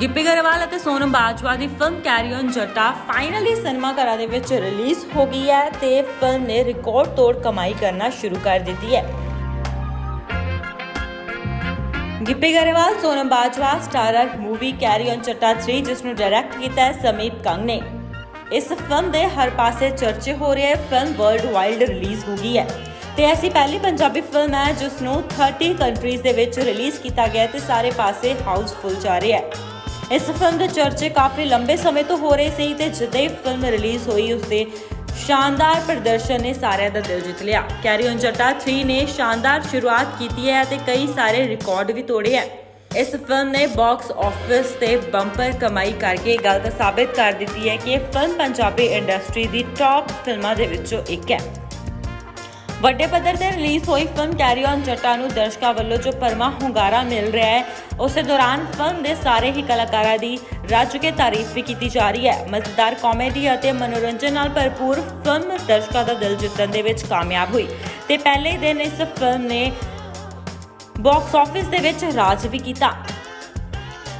ਗਿੱਪੀ ਗਰੇਵਾਲ ਅਤੇ ਸੋਨਮ ਬਾਜਵਾ ਦੀ film carry on Jatta finally cinema ਘਰਾਂ ਦੇ ਵਿੱਚ ਰਿਲੀਜ਼ ਹੋ ਗਈ ਹੈ ਤੇ ਫਿਲਮ ਨੇ ਰਿਕਾਰਡ ਤੋੜ ਕਮਾਈ ਕਰਨਾ ਸ਼ੁਰੂ ਕਰ ਦਿੱਤੀ ਹੈ। Gippy Grewal, Sonam Bajwa starrer movie carry on Jatta 3 ਜਿਸ ਨੂੰ ਡਾਇਰੈਕਟ ਕੀਤਾ ਹੈ ਸਮੀਪ ਕੰਗ ਨੇ। ਇਸ ਫਿਲਮ ਦੇ ਹਰ ਪਾਸੇ ਚਰਚੇ ਹੋ ਰਹੇ ਹੈ ਫਿਲਮ ਵਰਲਡ ਵਾਈਡ ਰਿਲੀਜ਼ ਹੋ ਗਈ ਹੈ। ਤੇ ਐਸੀ ਪਹਿਲੀ ਪੰਜਾਬੀ ਫਿਲਮ ਹੈ ਜਿਸ ਨੂੰ 30 ਕੰਟਰੀਜ਼ ਦੇ ਵਿੱਚ ਰਿਲੀਜ਼ ਕੀਤਾ ਗਿਆ ਹੈ ਤੇ ਸਾਰੇ ਪਾਸੇ ਹਾਊਸਫੁੱਲ ਜਾ ਰਿਹਾ ਹੈ। ਇਸ ਫਿਲਮ ਦੇ ਚਰਚੇ ਕਾਫੀ ਲੰਬੇ ਸਮੇਂ ਤੋਂ ਹੋ ਰਹੇ ਸੀ ਤੇ ਜਦੋਂ ਹੀ ਫਿਲਮ ਰਿਲੀਜ਼ ਹੋਈ, ਉਸ ਦੇ ਸ਼ਾਨਦਾਰ ਪ੍ਰਦਰਸ਼ਨ ਨੇ ਸਾਰਿਆਂ ਦਾ ਦਿਲ ਜਿੱਤ ਲਿਆ। ਕੈਰੀ ਔਨ ਜੱਟਾ 3 ਨੇ ਸ਼ਾਨਦਾਰ ਸ਼ੁਰੂਆਤ ਕੀਤੀ ਹੈ ਅਤੇ ਕਈ ਸਾਰੇ ਰਿਕਾਰਡ ਵੀ ਤੋੜੇ ਹੈ। ਇਸ ਫਿਲਮ ਨੇ ਬਾਕਸ ਆਫਿਸ ਤੇ ਬੰਪਰ ਕਮਾਈ ਕਰਕੇ ਇਹ ਗੱਲ ਤਾਂ ਸਾਬਿਤ ਕਰ ਦਿੱਤੀ ਹੈ ਕਿ ਇਹ ਫਿਲਮ ਪੰਜਾਬੀ ਇੰਡਸਟਰੀ ਦੀ ਟਾਪ ਫਿਲਮਾਂ ਦੇ ਵਿੱਚੋਂ ਇੱਕ ਹੈ। ਵੱਡੇ ਪੱਧਰ ਤੇ ਰਿਲੀਜ਼ ਹੋਈ ਫਿਲਮ ਕੈਰੀ ਔਨ ਜੱਟਾ ਨੂੰ ਦਰਸ਼ਕਾਂ ਵੱਲੋਂ ਜੋ ਪਰਮਾ ਹੁੰਗਾਰਾ ਮਿਲ ਰਿਹਾ ਹੈ, ਉਸੇ ਦੌਰਾਨ ਫਿਲਮ ਦੇ ਸਾਰੇ ਹੀ ਕਲਾਕਾਰਾਂ ਦੀ ਰੱਜ ਕੇ ਤਾਰੀਫ ਵੀ ਕੀਤੀ ਜਾ ਰਹੀ ਹੈ। ਮਜ਼ੇਦਾਰ ਕਾਮੇਡੀ ਅਤੇ ਮਨੋਰੰਜਨ ਨਾਲ ਭਰਪੂਰ ਫਿਲਮ ਦਰਸ਼ਕਾਂ ਦਾ ਦਿਲ ਜਿੱਤਣ ਦੇ ਵਿੱਚ ਕਾਮਯਾਬ ਹੋਈ। ਤੇ ਪਹਿਲੇ ਦਿਨ ਇਸ ਫਿਲਮ ਨੇ ਬਾਕਸ ਆਫਿਸ ਦੇ ਵਿੱਚ ਰਾਜ ਵੀ ਕੀਤਾ।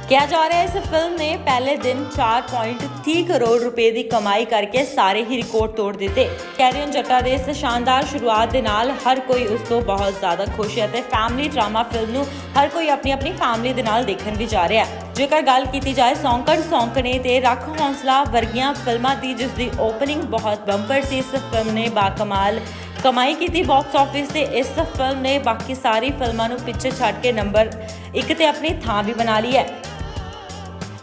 ਕਿਹਾ ਜਾ ਰਿਹਾ ਇਸ ਫਿਲਮ ਨੇ ਪਹਿਲੇ ਦਿਨ 4.30 ਕਰੋੜ ਰੁਪਏ ਦੀ ਕਮਾਈ ਕਰਕੇ ਸਾਰੇ ਹੀ ਰਿਕਾਰਡ ਤੋੜ ਦਿੱਤੇ। ਕੈਰੀਅਨ ਜੱਟਾ ਦੇ ਇਸ ਸ਼ਾਨਦਾਰ ਸ਼ੁਰੂਆਤ ਦੇ ਨਾਲ ਹਰ ਕੋਈ ਉਸ ਤੋਂ ਬਹੁਤ ਜ਼ਿਆਦਾ ਖੁਸ਼ ਹੈ ਤੇ ਫੈਮਿਲੀ ਡਰਾਮਾ ਫਿਲਮ ਨੂੰ ਹਰ ਕੋਈ ਆਪਣੀ ਆਪਣੀ ਫੈਮਿਲੀ ਦੇ ਨਾਲ ਦੇਖਣ ਵੀ ਜਾ ਰਿਹਾ ਹੈ। ਜੇਕਰ ਗੱਲ ਕੀਤੀ ਜਾਏ ਸੌਂਕਣ ਸੌਂਕਣੇ ਤੇ ਰੱਖ ਹੌਸਲਾ ਵਰਗੀਆਂ ਫਿਲਮਾਂ ਦੀ, ਜਿਸ ਦੀ ਓਪਨਿੰਗ ਬਹੁਤ ਬੰਪਰ ਸੀ, ਇਸ ਫਿਲਮ ਨੇ ਬਾਕਮਾਲ ਕਮਾਈ ਕੀਤੀ ਬਾਕਸ ਆਫਿਸ ਤੇ। ਇਸ ਫਿਲਮ ਨੇ ਬਾਕੀ ਸਾਰੀ ਫਿਲਮਾਂ ਨੂੰ ਪਿੱਛੇ ਛੱਡ ਕੇ ਨੰਬਰ 1 ਤੇ ਆਪਣੀ ਥਾਂ ਵੀ ਬਣਾ ਲਈ ਹੈ।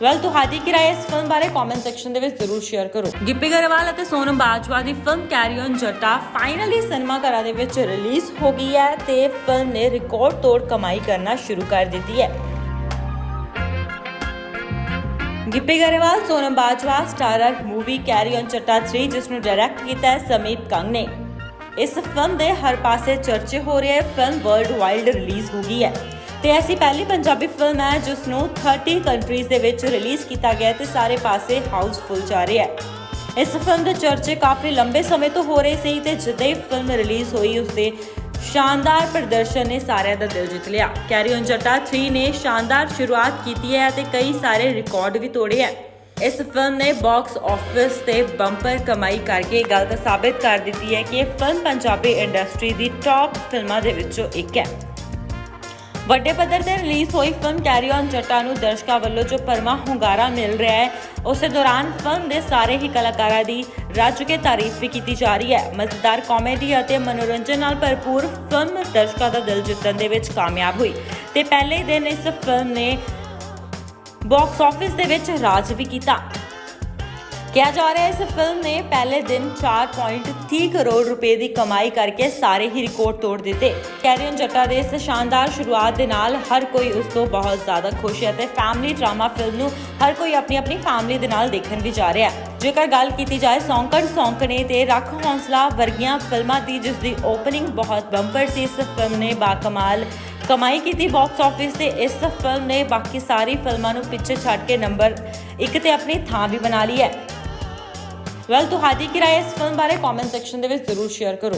ਵੈਲ ਤੁਹਾਡੀ ਕੀ ਇਸ ਫਿਲਮ ਬਾਰੇ ਕਮੈਂਟ ਸੈਕਸ਼ਨ ਦੇ ਵਿੱਚ ਜ਼ਰੂਰ ਸ਼ੇਅਰ ਕਰੋ ਗਿੱਪੀ ਗਰੇਵਾਲ ਅਤੇ ਸੋਨਮ ਬਾਜਵਾ ਦੀ film carry on Jatta finally cinema ਘਰਾਂ ਦੇ ਵਿੱਚ ਰਿਲੀਜ਼ ਹੋ ਗਈ ਹੈ ਤੇ ਫਿਲਮ ਨੇ ਰਿਕਾਰਡ ਤੋੜ ਕਮਾਈ ਕਰਨਾ ਸ਼ੁਰੂ ਕਰ ਦਿੱਤੀ ਹੈ Gippy Grewal Sonam Bajwa starrer movie carry on Jatta 3 ਜਿਸ ਨੂੰ ਡਾਇਰੈਕਟ ਕੀਤਾ ਹੈ ਸਮੀਪ ਕੰਗ ਨੇ ਇਸ ਫਿਲਮ ਦੇ ਹਰ ਪਾਸੇ ਚਰਚੇ ਹੋ ਰਹੇ ਫਿਲਮ ਵਰਲਡ ਵਾਈਡ ਰਿਲੀਜ਼ ਹੋ ਗਈ ਹੈ ਤੇ ਐਸੀ ਪਹਿਲੀ ਪੰਜਾਬੀ ਫਿਲਮ ਹੈ ਜਿਸ ਨੂੰ 30 ਕੰਟਰੀਜ਼ ਦੇ ਵਿੱਚ ਰਿਲੀਜ਼ ਕੀਤਾ ਗਿਆ ਹੈ ਤੇ ਸਾਰੇ ਪਾਸੇ ਹਾਊਸਫੁੱਲ ਜਾ ਰਿਹਾ ਹੈ। ਇਸ ਫਿਲਮ ਦੇ ਚਰਚੇ ਕਾਫੀ ਲੰਬੇ ਸਮੇਂ ਤੋਂ ਹੋ ਰਹੇ ਸੀ ਤੇ ਜਦੋਂ ਹੀ ਫਿਲਮ ਰਿਲੀਜ਼ ਹੋਈ ਉਸ ਦੇ ਸ਼ਾਨਦਾਰ ਪ੍ਰਦਰਸ਼ਨ ਨੇ ਸਾਰਿਆਂ ਦਾ ਦਿਲ ਜਿੱਤ ਲਿਆ। ਕੈਰੀ ਔਨ ਜੱਟਾ 3 ਨੇ ਸ਼ਾਨਦਾਰ ਸ਼ੁਰੂਆਤ ਕੀਤੀ ਹੈ ਤੇ ਕਈ ਸਾਰੇ ਰਿਕਾਰਡ ਵੀ ਤੋੜੇ ਹੈ। ਇਸ ਫਿਲਮ ਨੇ ਬਾਕਸ ਆਫਿਸ ਤੇ ਬੰਪਰ ਕਮਾਈ ਕਰਕੇ ਇਹ ਗੱਲ ਤਾਂ ਸਾਬਿਤ ਕਰ ਦਿੱਤੀ ਹੈ ਕਿ ਇਹ ਫਿਲਮ ਪੰਜਾਬੀ ਇੰਡਸਟਰੀ ਦੀ ਟਾਪ ਫਿਲਮਾਂ ਦੇ ਵਿੱਚੋਂ ਇੱਕ ਹੈ। ਵੱਡੇ ਪੱਧਰ ਤੇ ਰਿਲੀਜ਼ ਹੋਈ ਫਿਲਮ ਕੈਰੀ ਔਨ ਜੱਟਾ ਨੂੰ ਦਰਸ਼ਕਾਂ ਵੱਲੋਂ ਜੋ ਪਰਮਾ ਹੁੰਗਾਰਾ ਮਿਲ ਰਿਹਾ ਹੈ, ਉਸੇ ਦੌਰਾਨ ਫਿਲਮ ਦੇ ਸਾਰੇ ਹੀ ਕਲਾਕਾਰਾਂ ਦੀ ਰੱਜ ਕੇ ਤਾਰੀਫ ਵੀ ਕੀਤੀ ਜਾ ਰਹੀ ਹੈ। ਮਜ਼ੇਦਾਰ ਕਾਮੇਡੀ ਅਤੇ ਮਨੋਰੰਜਨ ਨਾਲ ਭਰਪੂਰ ਫਿਲਮ ਦਰਸ਼ਕਾਂ ਦਾ ਦਿਲ ਜਿੱਤਣ ਦੇ ਵਿੱਚ ਕਾਮਯਾਬ ਹੋਈ। ਤੇ ਪਹਿਲੇ ਦਿਨ ਇਸ ਫਿਲਮ ਨੇ ਬਾਕਸ ਆਫਿਸ ਦੇ ਵਿੱਚ ਰਾਜ ਵੀ ਕੀਤਾ। ਕਿਹਾ ਜਾ ਰਿਹਾ ਹੈ, ਇਸ ਫਿਲਮ ਨੇ ਪਹਿਲੇ ਦਿਨ 4.30 ਕਰੋੜ ਰੁਪਏ ਦੀ ਕਮਾਈ ਕਰਕੇ ਸਾਰੇ ਹੀ ਰਿਕਾਰਡ ਤੋੜ ਦਿੱਤੇ। ਕੈਰੀਅਨ ਜੱਟਾ ਦੇ ਇਸ ਸ਼ਾਨਦਾਰ ਸ਼ੁਰੂਆਤ ਦੇ ਨਾਲ ਹਰ ਕੋਈ ਉਸ ਤੋਂ ਬਹੁਤ ਜ਼ਿਆਦਾ ਖੁਸ਼ ਹੈ ਅਤੇ ਫੈਮਿਲੀ ਡਰਾਮਾ ਫਿਲਮ ਨੂੰ ਹਰ ਕੋਈ ਆਪਣੀ ਆਪਣੀ ਫੈਮਿਲੀ ਦੇ ਨਾਲ ਦੇਖਣ ਵੀ ਜਾ ਰਿਹਾ ਹੈ। ਜੇਕਰ ਗੱਲ ਕੀਤੀ ਜਾਏ ਸੌਂਕਣ ਸੌਂਕਣੇ ਤੇ ਰੱਖ ਹੌਸਲਾ ਵਰਗੀਆਂ ਫਿਲਮਾਂ ਦੀ, ਜਿਸ ਦੀ ਓਪਨਿੰਗ ਬਹੁਤ ਬੰਪਰ ਸੀ, ਇਸ ਫਿਲਮ ਨੇ ਬਾਕਮਾਲ ਕਮਾਈ ਕੀਤੀ ਬਾਕਸ ਆਫਿਸ ਤੇ। ਇਸ ਫਿਲਮ ਨੇ ਬਾਕੀ ਸਾਰੀ ਫਿਲਮਾਂ ਨੂੰ ਪਿੱਛੇ ਛੱਡ ਕੇ ਨੰਬਰ 1 ਤੇ ਆਪਣੀ ਥਾਂ ਵੀ ਬਣਾ ਲਈ ਹੈ। ਵੈਲ ਤੁਹਾਡੀ ਕਿਰਾਏ ਇਸ ਫਿਲਮ ਬਾਰੇ ਕਮੈਂਟ ਸੈਕਸ਼ਨ ਦੇ ਵਿੱਚ ਜ਼ਰੂਰ ਸ਼ੇਅਰ ਕਰੋ।